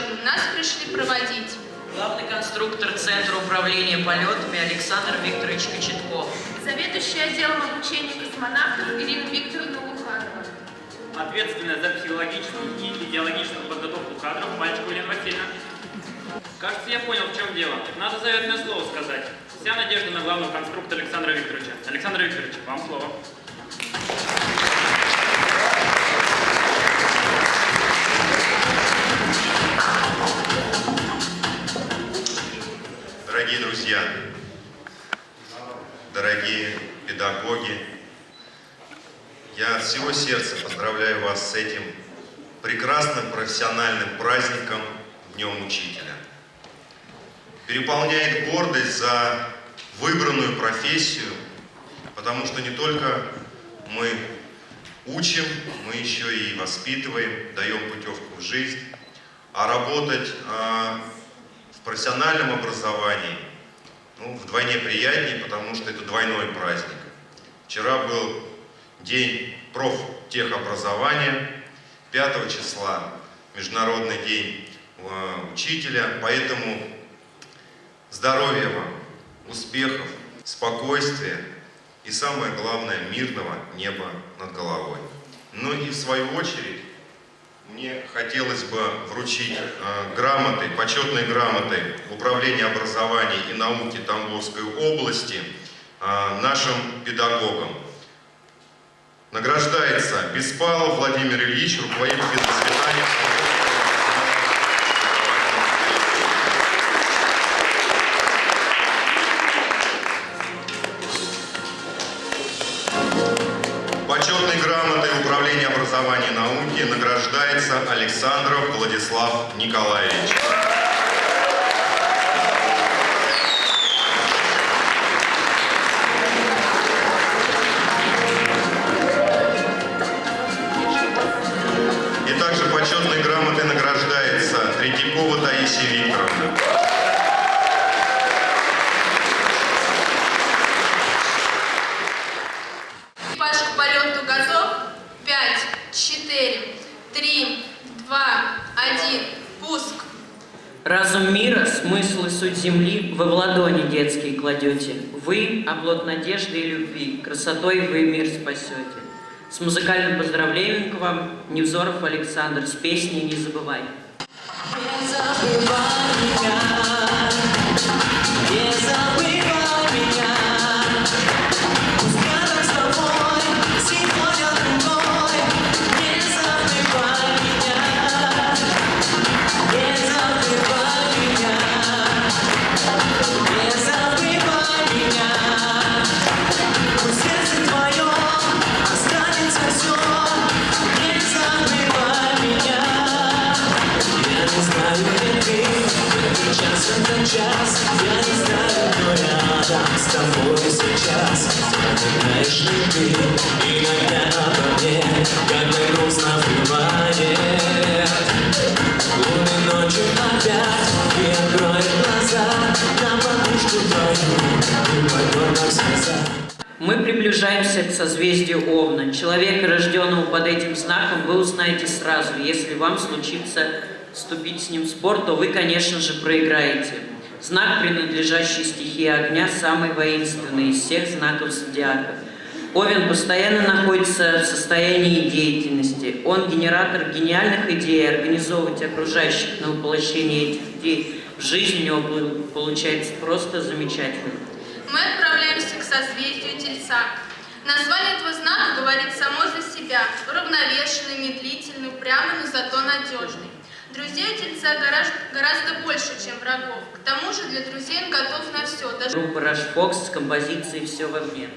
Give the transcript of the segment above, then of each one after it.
душевным. Нас пришли проводить. Главный конструктор Центра управления полетами Александр Викторович Кочетков. Заведующий отделом обучения космонавтов Ирина Викторовна Луханова. Ответственная за психологическую и идеологическую подготовку кадров Мальчикова Елена Васильевна. Кажется, я понял, в чем дело. Надо заветное слово сказать. Вся надежда на главного конструктора Александра Викторовича. Александр Викторович, вам слово. Дорогие педагоги, я от всего сердца поздравляю вас с этим прекрасным профессиональным праздником Днем Учителя. Переполняет гордость за выбранную профессию, потому что не только мы учим, мы еще и воспитываем, даем путевку в жизнь, а работать а, в профессиональном образовании ну, вдвойне приятнее, потому что это двойной праздник. Вчера был день профтехобразования, 5 числа Международный день э, учителя, поэтому здоровья вам, успехов, спокойствия и самое главное мирного неба над головой. Ну и в свою очередь мне хотелось бы вручить э, грамоты, почетные грамоты Управления образования и науки Тамбовской области э, нашим педагогам. Награждается Беспалов Владимир Ильич, руководитель воспитания. Николаевич. И также почетной грамотой награждается Третьякова Таисия Викторовна. Земли вы в ладони детские кладете. Вы – оплот надежды и любви, красотой вы мир спасете. С музыкальным поздравлением к вам Невзоров Александр с песней «Не забывай». Не забывай меня, не забывай Мы приближаемся к созвездию Овна. Человека, рожденного под этим знаком, вы узнаете сразу. Если вам случится вступить с ним в спор, то вы, конечно же, проиграете. Знак, принадлежащий стихии огня, самый воинственный из всех знаков зодиака. Овен постоянно находится в состоянии деятельности. Он генератор гениальных идей, организовывать окружающих на воплощение этих идей жизнь у него пол- получается просто замечательно. Мы отправляемся к созвездию Тельца. Название этого знака говорит само за себя. Уравновешенный, медлительный, упрямый, но зато надежный. Друзей у Тельца гораздо, гораздо больше, чем врагов. К тому же для друзей он готов на все, даже Группа Rush Fox с композицией «Все во мне».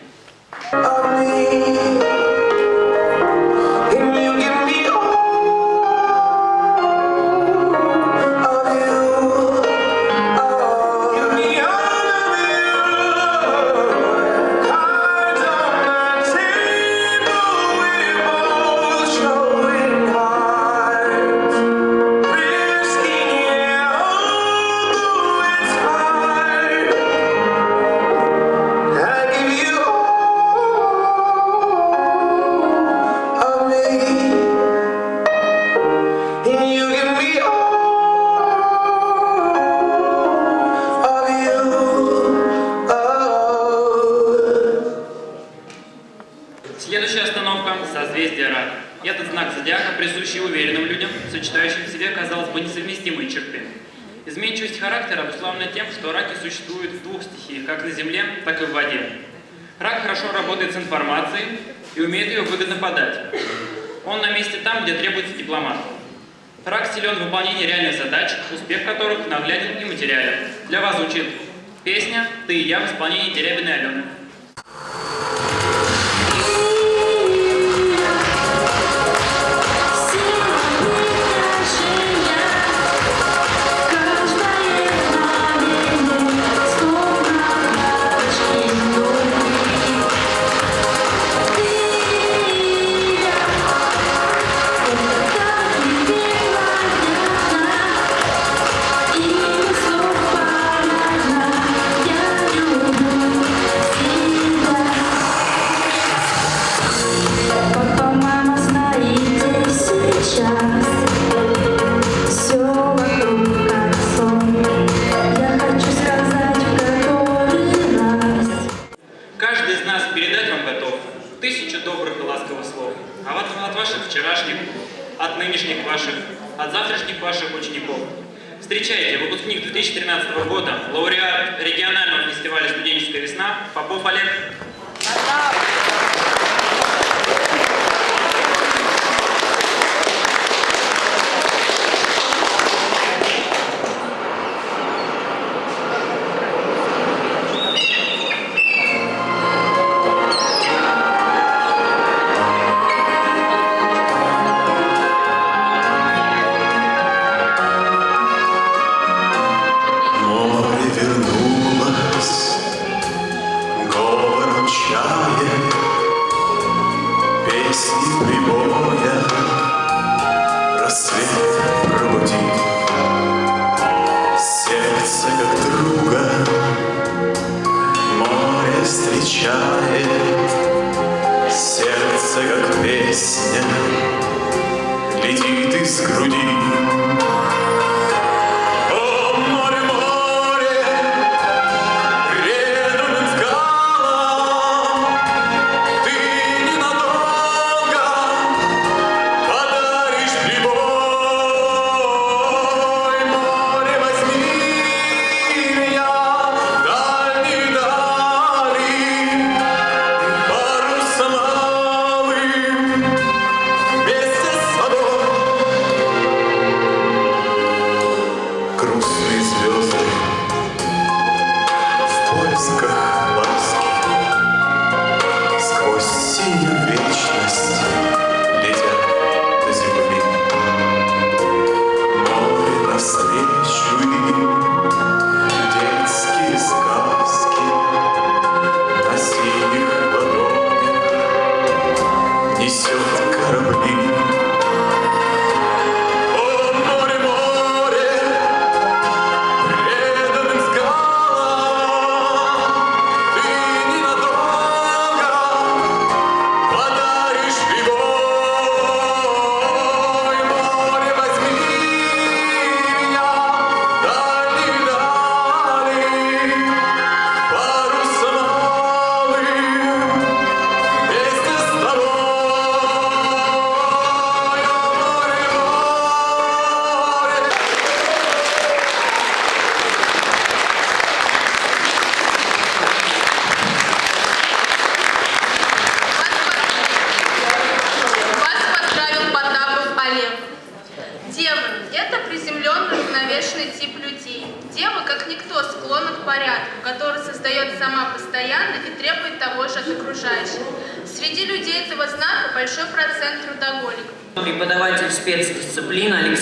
характер обусловлено тем, что раки существуют в двух стихиях, как на земле, так и в воде. Рак хорошо работает с информацией и умеет ее выгодно подать. Он на месте там, где требуется дипломат. Рак силен в выполнении реальных задач, успех которых нагляден и материален. Для вас звучит песня «Ты и я» в исполнении Дерябиной Алены. завтрашних ваших учеников. Встречайте, выпускник 2013 года, лауреат регионального фестиваля «Студенческая весна» Попов Олег.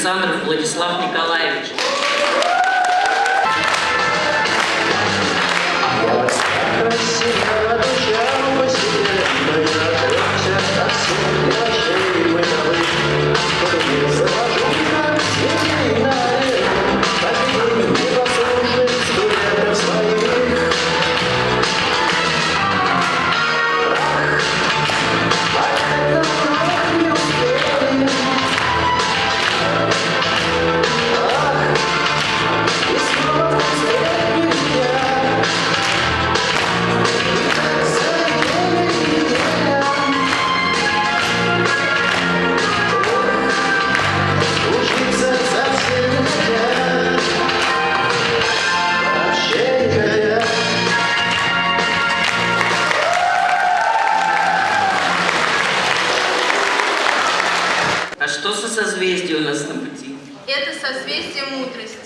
Александров Владислав Николаевич. созвездие у нас на пути. Это созвездие мудрости.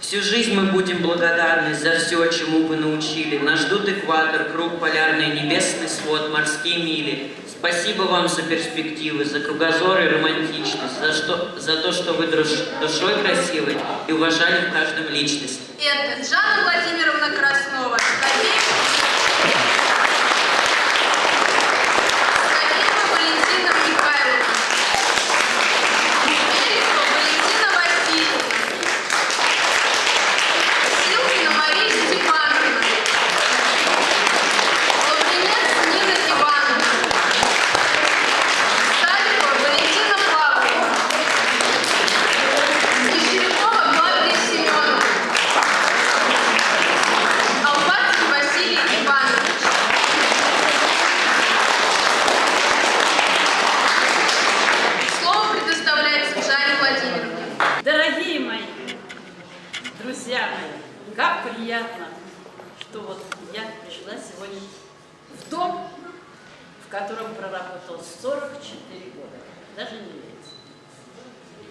Всю жизнь мы будем благодарны за все, чему вы научили. Нас ждут экватор, круг полярный, небесный свод, морские мили. Спасибо вам за перспективы, за кругозор и романтичность, за, что, за то, что вы душой красивой и уважали в каждом личность. Это Жанна Владимировна Краснова.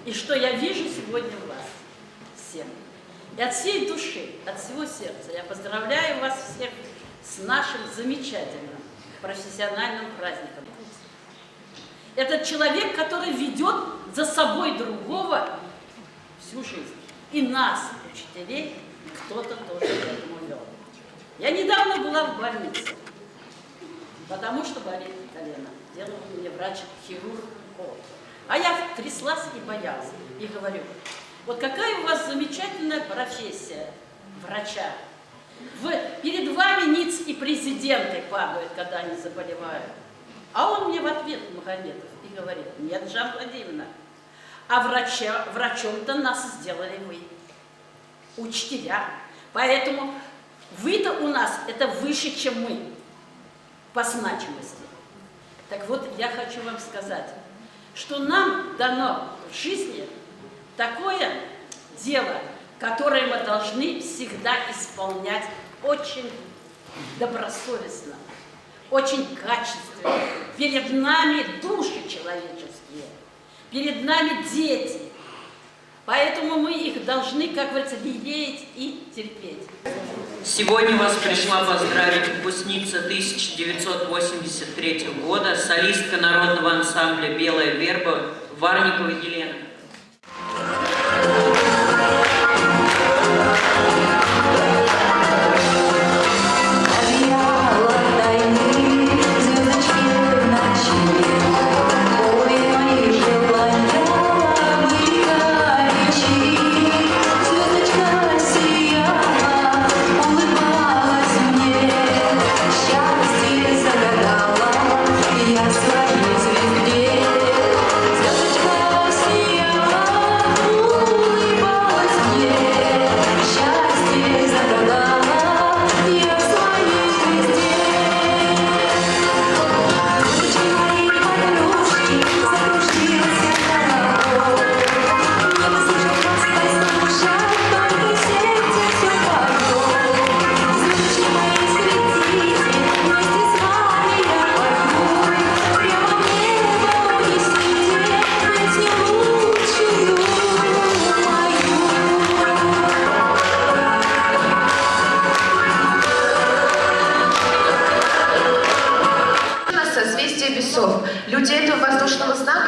И что я вижу сегодня у вас всем. И от всей души, от всего сердца я поздравляю вас всех с нашим замечательным профессиональным праздником. Этот человек, который ведет за собой другого всю жизнь. И нас, учителей, кто-то тоже к этому вел. Я недавно была в больнице, потому что болит колено. Делал мне врач-хирург укол. А я тряслась и боялась. И говорю, вот какая у вас замечательная профессия врача. Вы, перед вами ниц и президенты падают, когда они заболевают. А он мне в ответ, Магометов, и говорит, нет, Жанна Владимировна, а врача, врачом-то нас сделали вы, учителя. Поэтому вы-то у нас это выше, чем мы по значимости. Так вот, я хочу вам сказать, что нам дано в жизни такое дело, которое мы должны всегда исполнять очень добросовестно, очень качественно. Перед нами души человеческие, перед нами дети. Поэтому мы их должны, как говорится, лелеять и терпеть. Сегодня вас пришла поздравить выпускница 1983 года, солистка народного ансамбля «Белая верба» Варникова Елена.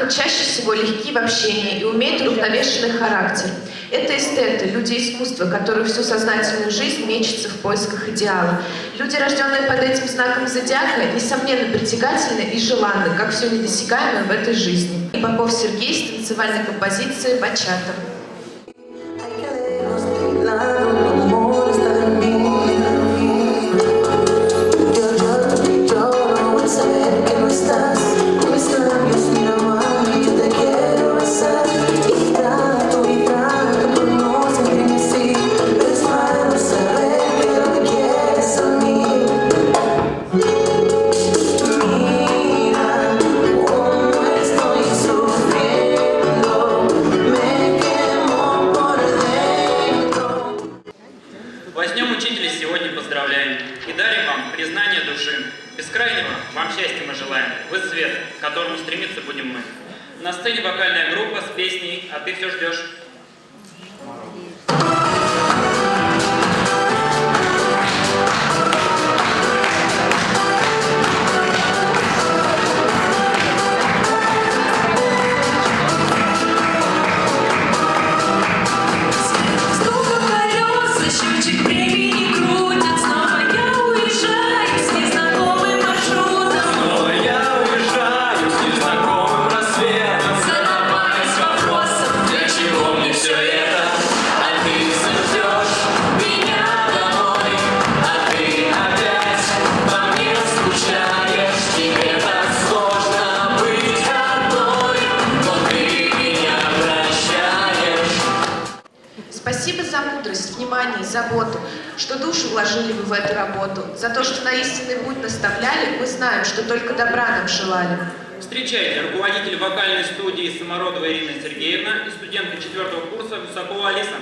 Чаще всего легки в общении и умеют уравновешенный характер. Это эстеты, люди искусства, которые всю сознательную жизнь мечутся в поисках идеала. Люди, рожденные под этим знаком зодиака, несомненно притягательны и желанны, как все недосягаемое в этой жизни. И Попов Сергей с танцевальной композицией «Бачата». На истинный путь наставляли, мы знаем, что только добра нам желали. Встречайте, руководитель вокальной студии Самородова Ирина Сергеевна и студентка четвертого курса Гусакова Алиса.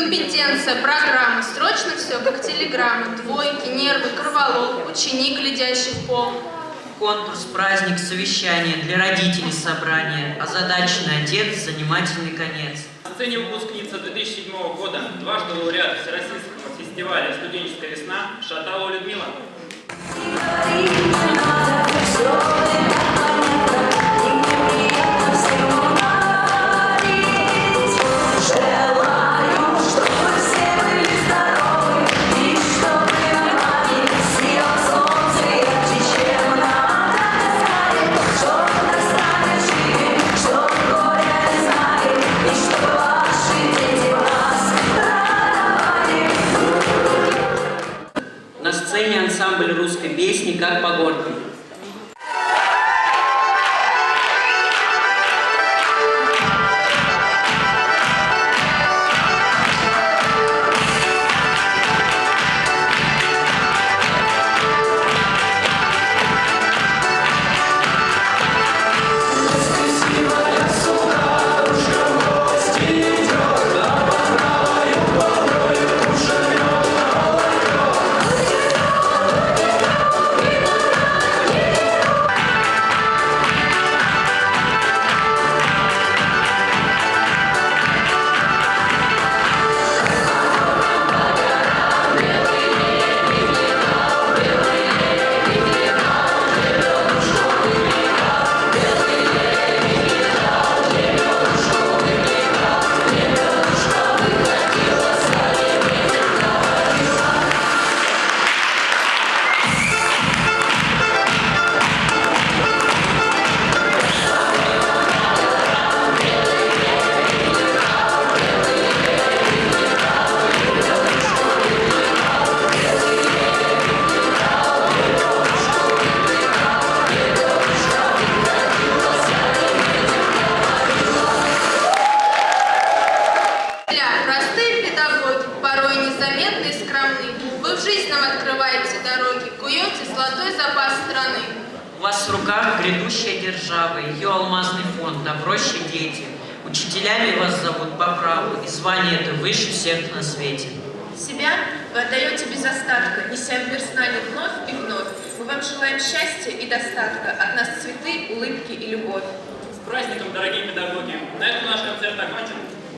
Компетенция, программа, срочно все, как телеграмма, двойки, нервы, кроволол, ученик, глядящий в пол. Конкурс, праздник, совещание, для родителей собрание, озадаченный отец, занимательный конец. На сцене выпускница 2007 года, дважды лауреат Всероссийского фестиваля «Студенческая весна» Шаталова Людмила. ligado para agora. Учителями вас зовут по праву, и звание это выше всех на свете. Себя вы отдаете без остатка, неся в мир знаний вновь и вновь. Мы вам желаем счастья и достатка, от нас цветы, улыбки и любовь. С праздником, дорогие педагоги! На этом наш концерт окончен.